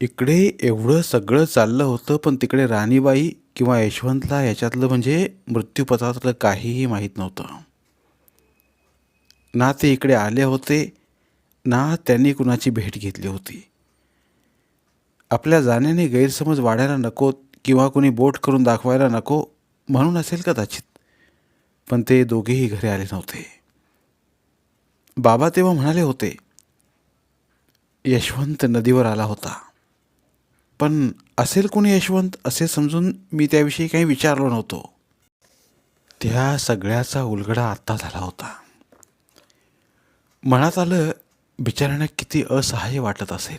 इकडे एवढं सगळं चाललं होतं पण तिकडे राणीबाई किंवा यशवंतला याच्यातलं म्हणजे मृत्यूपथातलं काहीही माहीत नव्हतं. ना ते इकडे आले होते ना त्यांनी कुणाची भेट घेतली होती. आपल्या जाण्याने गैरसमज वाढायला नको किंवा कुणी बोट करून दाखवायला नको म्हणून असेल कदाचित पण ते दोघेही घरी आले नव्हते. बाबा तेव्हा म्हणाले होते यशवंत नदीवर आला होता. पण असेल कोणी यशवंत असे समजून मी त्याविषयी काही विचारलो नव्हतो. त्या सगळ्याचा उलगडा आत्ता झाला होता. मनात आलं बिचाऱ्यांना किती असहाय्य वाटत असेल.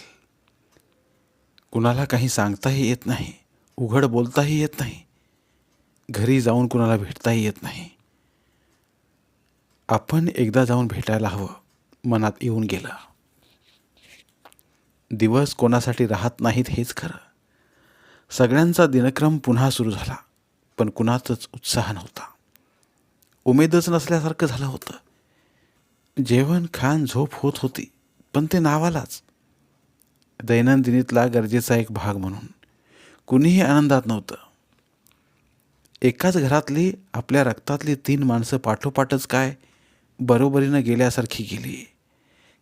कुणाला काही सांगताही येत नाही उघड बोलताही येत नाही घरी जाऊन कुणाला भेटताही येत नाही. आपण एकदा जाऊन भेटायला हवं मनात येऊन गेलं. दिवस कोणासाठी राहत नाहीत हेच खरं. सगळ्यांचा दिनक्रम पुन्हा सुरू झाला पण कुणातच उत्साह नव्हता. उमेदच नसल्यासारखं झालं होतं. जेवण खान झोप होत होती पण ते नावालाच. दैनंदिनीतला गरजेचा एक भाग म्हणून. कुणीही आनंदात नव्हतं. एकाच घरातली आपल्या रक्तातली तीन माणसं पाठोपाठच काय बरोबरीनं गेल्यासारखी गेली.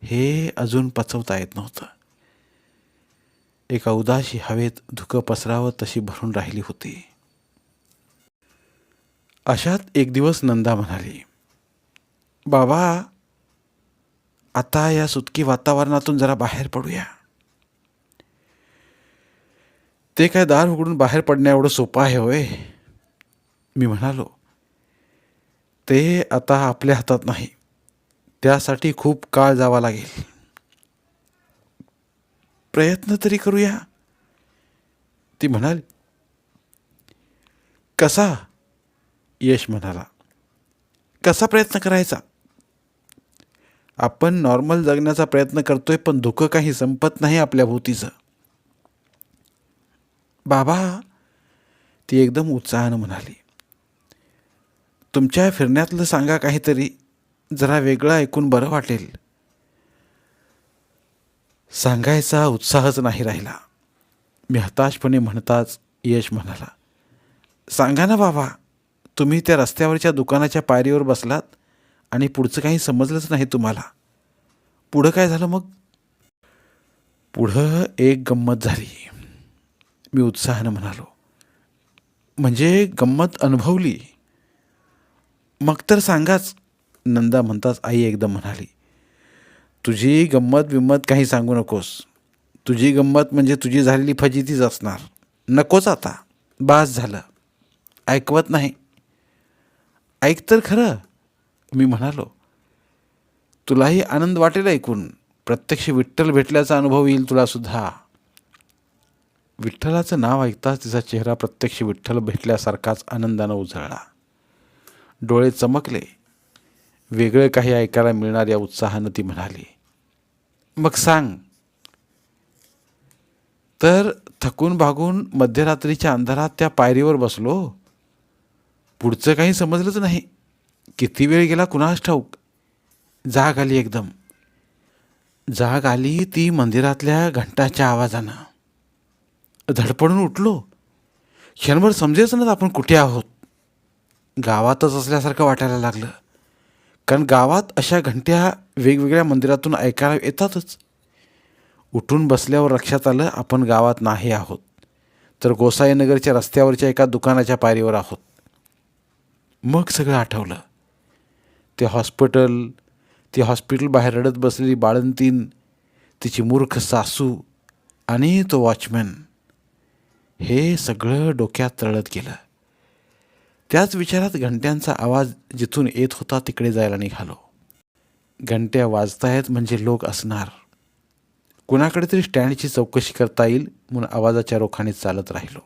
हे अजून पचवता येत नव्हतं. एका उदाशी हवेत धुकं पसरावं तशी भरून राहिली होती. अशात एक दिवस नंदा म्हणाली बाबा आता या सुटकी वातावरणातून जरा बाहेर पडूया. ते काय दार उघडून बाहेर पडण्या एवढं सोपं आहे होय? मी म्हणालो ते आता आपल्या हातात नाही. त्यासाठी खूप काळ जावा लागेल. प्रयत्न तरी करूया. ती म्हणाली कसा? यश म्हणाला कसा प्रयत्न करायचा? आपण नॉर्मल जगण्याचा प्रयत्न करतोय पण धुकं काही संपत नाही आपल्या भोवतीचं. बाबा ती एकदम उत्साहानं म्हणाली तुमच्या फिरण्यातलं सांगा काहीतरी जरा वेगळं ऐकून बरं वाटेल. सांगायचा उत्साहच नाही राहिला. मी हताशपणे म्हणताच यश म्हणाला सांगा ना बाबा तुम्ही त्या रस्त्यावरच्या दुकानाच्या पायरीवर बसलात आणि पुढचं काही समजलंच नाही तुम्हाला. पुढं काय झालं मग? पुढं एक गंमत झाली. मी उत्साहानं म्हणालो म्हणजे गंमत अनुभवली? मग तर सांगाच नंदा म्हणताच आई एकदम म्हणाली तुझी गंमत बिंमत काही सांगू नकोस. तुझी गंमत म्हणजे तुझी झालेली फजितीच असणार. नकोच आता. बास झालं. ऐकवत नाही. ऐक तर खरं. मी म्हणालो तुलाही आनंद वाटेल ऐकून. प्रत्यक्ष विठ्ठल भेटल्याचा अनुभव येईल तुलासुद्धा विठ्ठलाचं नाव ऐकताच तिचा चेहरा प्रत्यक्ष विठ्ठल भेटल्यासारखाच आनंदानं उजळला. डोळे चमकले. वेगळं काही ऐकायला मिळणार या उत्साहानं ती म्हणाली मग सांग. तर थकून भागून मध्यरात्रीच्या अंधारात त्या पायरीवर बसलो. पुढचं काही समजलंच नाही. किती वेळ गेला कुणास ठाऊक. जाग आली एकदम. जाग आली ती मंदिरातल्या घंटाच्या आवाजानं. धडपडून उठलो. क्षणभर समजेच ना आपण कुठे आहोत. गावातच असल्यासारखं वाटायला लागलं. कारण गावात अशा घंट्या वेगवेगळ्या मंदिरातून ऐकायला येतातच. उठून बसल्यावर लक्षात आलं आपण गावात नाही आहोत. तर गोसाईनगरच्या रस्त्यावरच्या एका दुकानाच्या पायरीवर आहोत. मग सगळं आठवलं. ते हॉस्पिटल ती हॉस्पिटल बाहेर रडत बसलेली बाळंतीन तिची मूर्ख सासू आणि तो वॉचमॅन. हे सगळं डोक्यात तळत गेलं. त्याच विचारात घंट्यांचा आवाज जिथून येत होता तिकडे जायला निघालो. घंट्या वाजतायत म्हणजे लोक असणार. कुणाकडे तरी स्टँडची चौकशी करता येईल म्हणून आवाजाच्या रोखाने चालत राहिलो.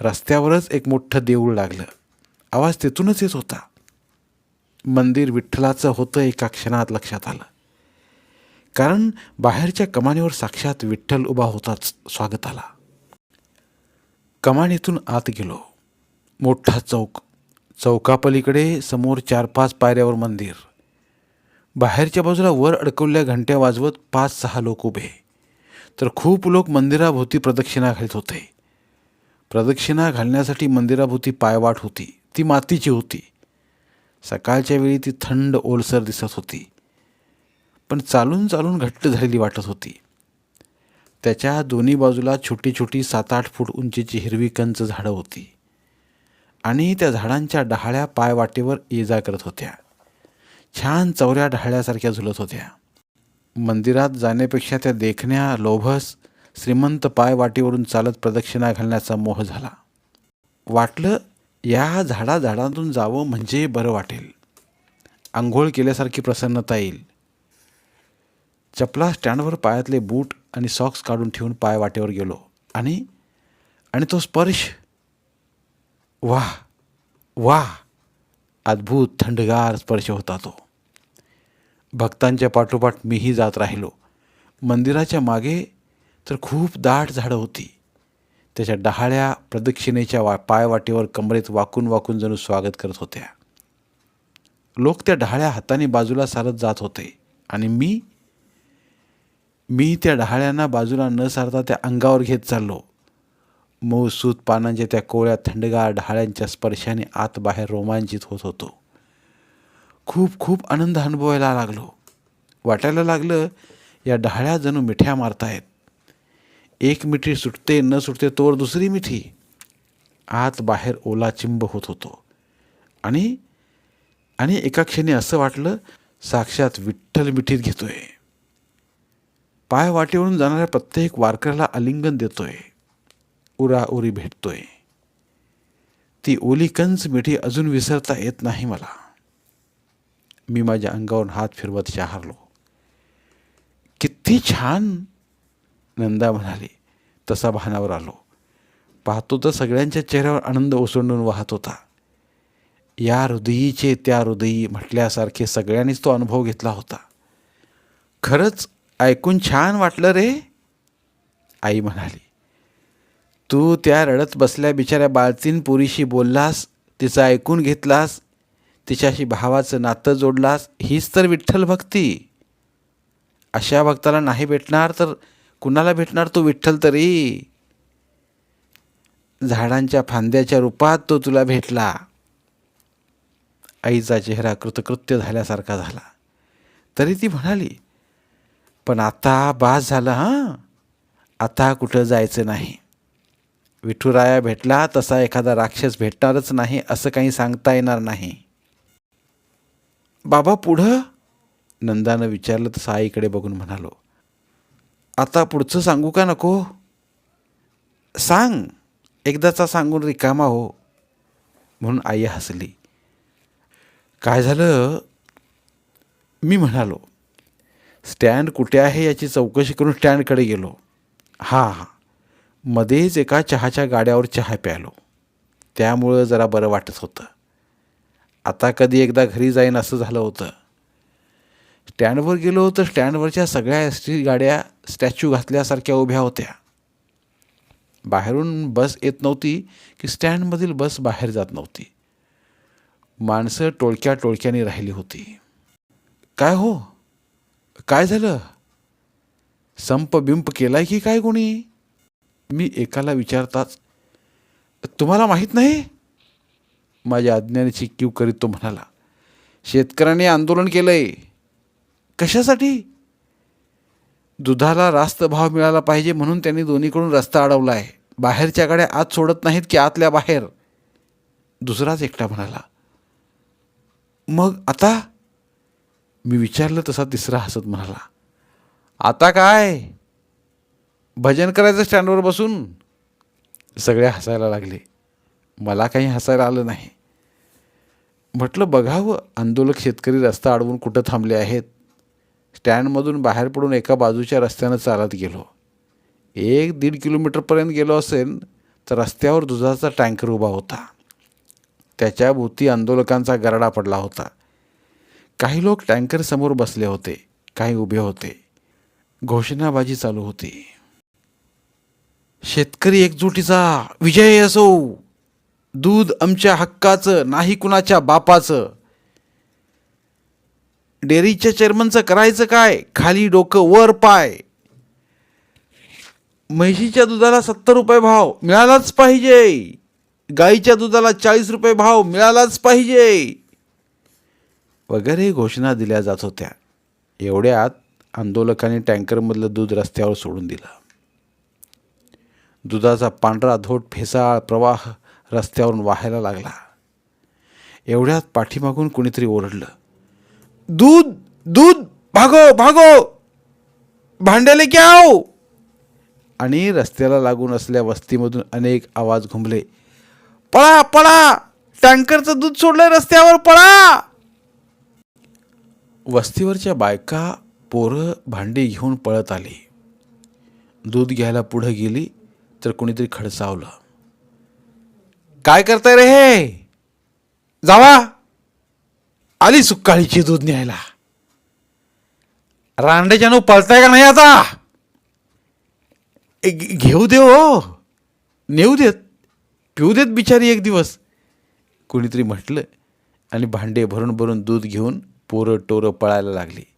रस्त्यावरच एक मोठं देऊळ लागलं. आवाज तिथूनच येत होता. मंदिर विठ्ठलाचं होतं एका क्षणात लक्षात आलं. कारण बाहेरच्या कमानीवर साक्षात विठ्ठल उभा होताच स्वागताला कमानीतून आत गेलो. मोठा चौक. चौकापलीकडे समोर चार पाच पायऱ्यावर मंदिर. बाहेरच्या बाजूला वर अडकवलेल्या घंट्या वाजवत पाच सहा लोक उभे. तर खूप लोक मंदिराभोवती प्रदक्षिणा घालत होते. प्रदक्षिणा घालण्यासाठी मंदिराभोवती पायवाट होती. ती मातीची होती. सकाळच्या वेळी ती थंड ओलसर दिसत होती. पण चालून चालून घट्ट झालेली वाटत होती. त्याच्या दोन्ही बाजूला छोटी छोटी सात आठ फूट उंचीची हिरवी कंच झाडं होती. आणि त्या झाडांच्या डहाळ्या पायवाटेवर ये जा करत होत्या. छान चौऱ्या ढाळ्यासारख्या झुलत होत्या. मंदिरात जाण्यापेक्षा त्या देखण्या लोभस श्रीमंत पाय वाटीवरून चालत प्रदक्षिणा घालण्याचा मोह झाला. वाटलं या झाडा झाडांतून जावं म्हणजे बरं वाटेल. आंघोळ केल्यासारखी प्रसन्नता येईल. चपला स्टँडवर पायातले बूट आणि सॉक्स काढून ठेवून पाय वाटेवर गेलो आणि आणि तो स्पर्श वाह वाह अद्भुत थंडगार स्पर्श होता तो. भक्तांच्या पाठोपाठ मीही जात राहिलो. मंदिराच्या मागे तर खूप दाट झाडं होती. त्याच्या डहाळ्या प्रदक्षिणेच्या वा पायवाटेवर कमरेत वाकून वाकून जणू स्वागत करत होत्या. लोक त्या डहाळ्या हाताने बाजूला सारत जात होते आणि मी मी त्या डहाळ्यांना बाजूला न सारता त्या अंगावर घेत चाललो. मऊसूत पानांच्या त्या कोळ्या थंडगार ढाळ्यांच्या स्पर्शाने आत बाहेर रोमांचित होत होतो. खूप खूप आनंद अनुभवायला लागलो. वाटायला लागलं या ढाळ्या जणू मिठ्या मारतायत. एक मिठी सुटते न सुटते तोवर दुसरी मिठी. आत बाहेर ओला चिंब होत होतो. आणि आणि एका क्षणी असं वाटलं साक्षात विठ्ठल मिठीत घेतोय. पाय वाटेवरून जाणाऱ्या प्रत्येक वारकऱ्याला आलिंगन देतोय. उरा उरी भेटतोय. ती ओली कंच मिठी अजून विसरता येत नाही मला. मी माझ्या अंगावरून हात फिरवत शहारलो. किती छान! नंदा म्हणाली. तसा भानावर आलो. पाहतो तर सगळ्यांच्या चेहऱ्यावर आनंद ओसंडून वाहत होता. या हृदयीचे त्या हृदयी म्हटल्यासारखे सगळ्यांनीच तो अनुभव घेतला होता. खरंच ऐकून छान वाटलं रे आई म्हणाली. तू त्या रडत बसल्या बिचाऱ्या बाळतीन पुरीशी बोललास तिचं ऐकून घेतलास तिच्याशी भावाचं नातं जोडलास हीच तर विठ्ठल भक्ती. अशा भक्ताला नाही भेटणार तर कुणाला भेटणार तो विठ्ठल तरी? झाडांच्या फांद्याच्या रूपात तो तुला भेटला. आईचा चेहरा कृतकृत्य झाल्यासारखा झाला. तरी ती म्हणाली पण आता बास झालं हां? आता कुठं जायचं नाही? विठुराया भेटला तसा एखादा राक्षस भेटणारच नाही असं काही सांगता येणार नाही. बाबा पुढं? नंदानं विचारलं तसं आईकडे बघून म्हणालो. आता पुढचं सांगू का नको? सांग. एकदाचा सांगून रिकामा हो. म्हणून आई हसली. काय झालं? मी म्हणालो. स्टँड कुठे आहे याची चौकशी करून स्टँडकडे गेलो. हां हां. मध्येच एका चहाच्या गाड्यावर चहा प्यालो. त्यामुळं जरा बरं वाटत होतं. आता कधी एकदा घरी जाईन असं झालं होतं. स्टँडवर गेलो तर स्टँडवरच्या सगळ्या एस टी गाड्या स्टॅच्यू घातल्यासारख्या उभ्या होत्या. बाहेरून बस येत नव्हती की स्टँडमधील बस बाहेर जात नव्हती. माणसं टोळक्या टोळक्याने राहिली होती. काय हो? काय झालं? संप बिंप केलाय की काय कोणी? मी एकाला विचारताच तुम्हाला माहीत नाही? माझ्या अज्ञानाची कीव करीत तो म्हणाला शेतकऱ्यांनी आंदोलन केलंय. कशासाठी? दुधाला रास्त भाव मिळाला पाहिजे म्हणून त्यांनी दोन्हीकडून रस्ता अडवला आहे बाहेरच्या गाड्या आत सोडत नाहीत की आतल्या बाहेर? दुसराच एकटा म्हणाला मग आता? मी विचारलं तसा तिसरा हसत म्हणाला आता काय? भजन करायचं स्टँडवर बसून सगळे हसायला लागले. मला काही हसायला आलं नाही. म्हटलं बघावं हो, आंदोलक शेतकरी रस्ता अडवून कुठं थांबले आहेत? स्टँडमधून बाहेर पडून एका बाजूच्या रस्त्यानं चालत गेलो. एक दीड किलोमीटरपर्यंत गेलो असेल तर रस्त्यावर दुधाचा टँकर उभा होता. त्याच्या भोवती आंदोलकांचा गरडा पडला होता. काही लोक टँकरसमोर बसले होते काही उभे होते. घोषणाबाजी चालू होती. शेतकरी एकजुटीचा विजय असो. दूध आमच्या हक्काचं नाही कुणाच्या बापाचं. डेअरीच्या चेअरमनचं करायचं काय? खाली डोकं वर पाय. म्हैशीच्या दुधाला सत्तर रुपये भाव मिळालाच पाहिजे. गाईच्या दुधाला चाळीस रुपये भाव मिळालाच पाहिजे. वगैरे घोषणा दिल्या जात होत्या. एवढ्यात आंदोलकांनी टँकरमधलं दूध रस्त्यावर सोडून दिलं. दुधाचा पांढरा धोट फेसाळ प्रवाह रस्त्यावरून वाहायला लागला. एवढ्यात पाठीमागून कुणीतरी ओरडलं. दूध दूध भागो भागो! भांड्याले क्या हो आणि रस्त्याला लागून असल्या वस्तीमधून अनेक आवाज घुमले. पळा पळा! टँकरचं दूध सोडलंय रस्त्यावर पळा! वस्तीवरच्या बायका पोरं भांडी घेऊन पळत आली. दूध घ्यायला पुढं गेली. तर कोणीतरी खडसावलं. काय करताय रे हे? जावा. आली सुक्काळीची दूध न्यायला. रांडेच्यानो पळताय का नाही आता? घेऊ दे हो. नेऊ देत. पिऊ देत बिचारी एक दिवस. कोणीतरी म्हटलं आणि भांडे भरून भरून दूध घेऊन पोरं टोरं पळायला लागली.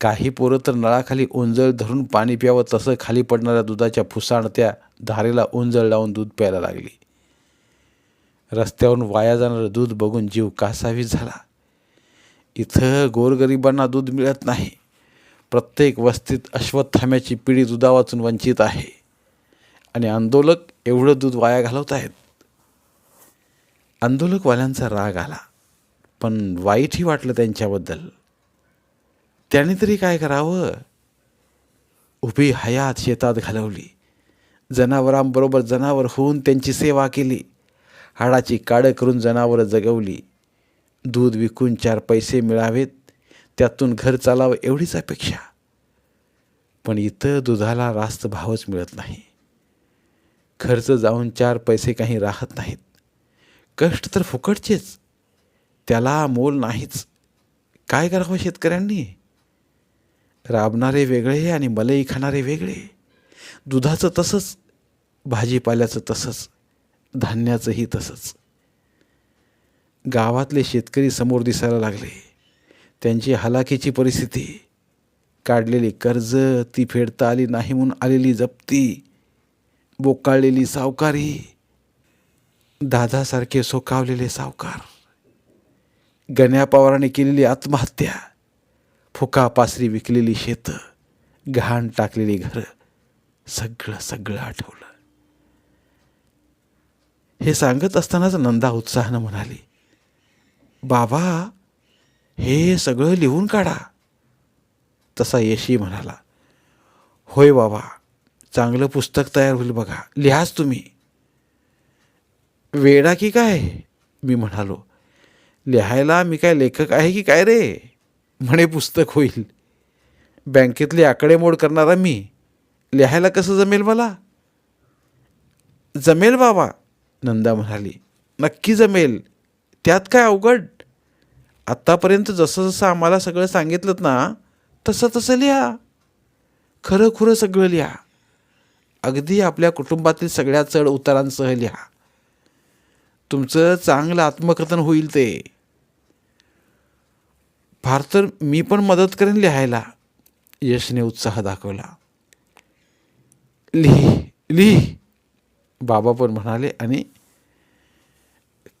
काही पोरं तर नळाखाली ओंजळ धरून पाणी प्यावं तसं खाली पडणाऱ्या दुधाच्या फुसाणत्या धारेला ओंजळ लावून दूध प्यायला लागली. रस्त्यावरून वाया जाणारं दूध बघून जीव कासावीस झाला. इथं गोरगरिबांना दूध मिळत नाही. प्रत्येक वस्तीत अश्वत्थाम्याची पिढी दुधावाचून वंचित आहे. आणि आंदोलक एवढं दूध वाया घालवत आहेत आंदोलकवाल्यांचा राग आला. पण वाईटही वाटलं त्यांच्याबद्दल. त्याने तरी काय करावं? उभी हयात शेतात घालवली. जनावरांबरोबर जनावर होऊन त्यांची सेवा केली. हाडाची काडं करून जनावरं जगवली. दूध विकून चार पैसे मिळावेत. त्यातून घर चालावं एवढीच अपेक्षा. पण इथं दुधाला रास्त भावच मिळत नाही. खर्च जाऊन चार पैसे काही राहत नाहीत. कष्ट तर फुकटचेच. त्याला मोल नाहीच. काय करावं शेतकऱ्यांनी? राबणारे वेगळे आणि मलई खाणारे वेगळे. दुधाचं तसंच भाजीपाल्याचं तसंच धान्याचंही तसंच. गावातले शेतकरी समोर दिसायला लागले. त्यांची हलाखीची परिस्थिती काढलेली कर्ज ती फेडता आली नाही म्हणून आलेली जप्ती बोकाळलेली सावकारी दादासारखे सोकावलेले सावकार गण्या पवाराने केलेली आत्महत्या फुका पासरी विकलेली शेतं घाण टाकलेली घरं सगळं सगळं आठवलं. हे सांगत असतानाच नंदा उत्साहानं म्हणाली बाबा हे सगळं लिहून काढा. तसा यशी म्हणाला होय बाबा चांगलं पुस्तक तयार होईल बघा लिहाच तुम्ही. वेडा की काय? मी म्हणालो लिहायला मी काय लेखक आहे की काय रे? म्हणे पुस्तक होईल. बँकेतली आकडेमोड करणारा मी. लिहायला कसं जमेल मला? जमेल बाबा नंदा म्हणाली. नक्की जमेल. त्यात काय अवघड? आत्तापर्यंत जसं जसं आम्हाला सगळं सांगितलं ना तसं तसं लिहा. खरं खुरं सगळं लिहा. अगदी आपल्या कुटुंबातील सगळ्या चढ उतारांसह लिहा. तुमचं चांगलं आत्मकथन होईल ते. फार तर मी पण मदत करेन लिहायला. यशने उत्साह दाखवला. लिही लिही. बाबा पण म्हणाले आणि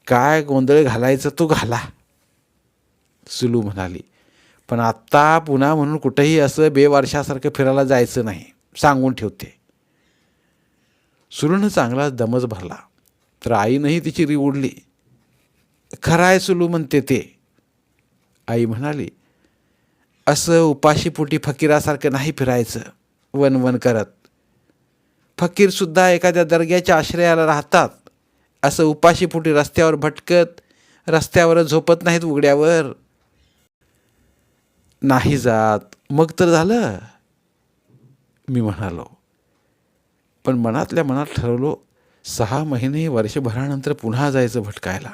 काय गोंधळ घालायचा तो घाला. सुलू म्हणाली पण आत्ता पुन्हा म्हणून कुठंही असं बेवारशासारखं फिरायला जायचं नाही. सांगून ठेवते. सुलूनं चांगला दमच भरला तर आईनंही तिची री उडली. खरं आहे सुलू म्हणते ते. आई म्हणाली असं उपाशीपोटी फकीरासारखं नाही फिरायचं वन वन करत. फकीरसुद्धा एखाद्या दर्ग्याच्या आश्रयाला राहतात. असं उपाशीपोटी रस्त्यावर भटकत रस्त्यावर झोपत नाहीत उघड्यावर. नाही जात. मग तर झालं. मी म्हणालो. पण मनातल्या मनात ठरवलो सहा महिने वर्षभरानंतर पुन्हा जायचं भटकायला.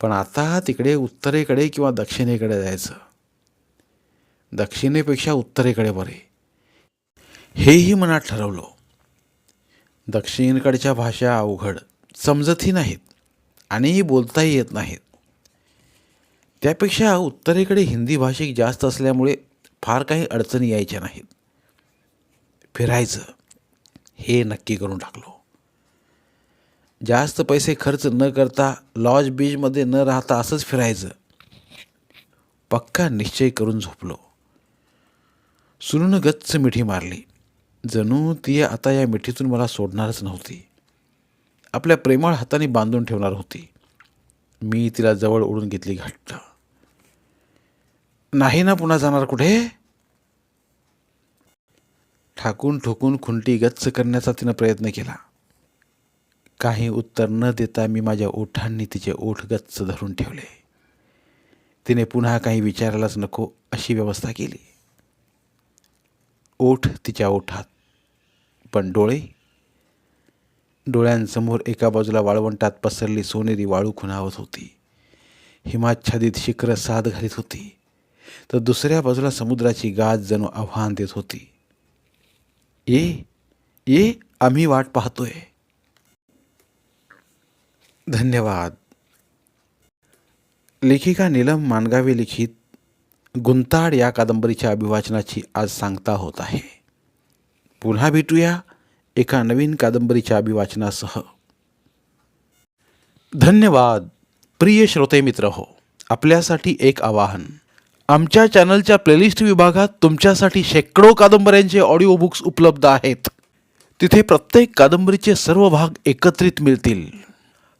पण आता तिकडे उत्तरेकडे किंवा दक्षिणेकडे जायचं. दक्षिणेपेक्षा उत्तरेकडे बरे. हेही मनात ठरवलं. दक्षिणेकडच्या भाषा अवघड समजतही नाहीत आणि बोलताही येत नाहीत. त्यापेक्षा उत्तरेकडे हिंदी भाषिक जास्त असल्यामुळे फार काही अडचणी यायच्या नाहीत. फिरायचं हे नक्की करून टाकलो. जास्त पैसे खर्च न करता लॉज बीजमध्ये न राहता असंच फिरायचं. पक्का निश्चय करून झोपलो. सुनून गच्च मिठी मारली. जणू ती आता या मिठीतून मला सोडणारच नव्हती. आपल्या प्रेमळ हाताने बांधून ठेवणार होती. मी तिला जवळ ओढून घेतली घट्ट. नाही ना पुन्हा जाणार कुठे? ठाकून ठोकून खुंटी गच्च करण्याचा तिनं प्रयत्न केला. काही उत्तर न देता मी माझ्या ओठांनी तिचे ओठ गच्च धरून ठेवले. तिने पुन्हा काही विचारायलाच नको अशी व्यवस्था केली. ओठ तिच्या ओठात पण डोळे? डोळ्यांसमोर एका बाजूला वाळवंटात पसरली सोनेरी वाळू खुणावत होती. हिमाच्छादित शिखरं साद घालीत होती. तर दुसऱ्या बाजूला समुद्राची गाज जणू आव्हान देत होती. ये ये आम्ही वाट पाहतोय. धन्यवाद. लेखिका नीलम मानगावे लिखित गुंताड या कादंबरीच्या अभिवाचनाची आज सांगता होत आहे. पुन्हा भेटूया एका नवीन कादंबरीच्या अभिवाचनासह. धन्यवाद प्रिय श्रोते मित्र हो आपल्यासाठी एक आवाहन. आमच्या चॅनलच्या प्लेलिस्ट विभागात तुमच्यासाठी शेकडो कादंबऱ्यांचे ऑडिओ बुक्स उपलब्ध आहेत. तिथे प्रत्येक कादंबरीचे सर्व भाग एकत्रित मिळतील.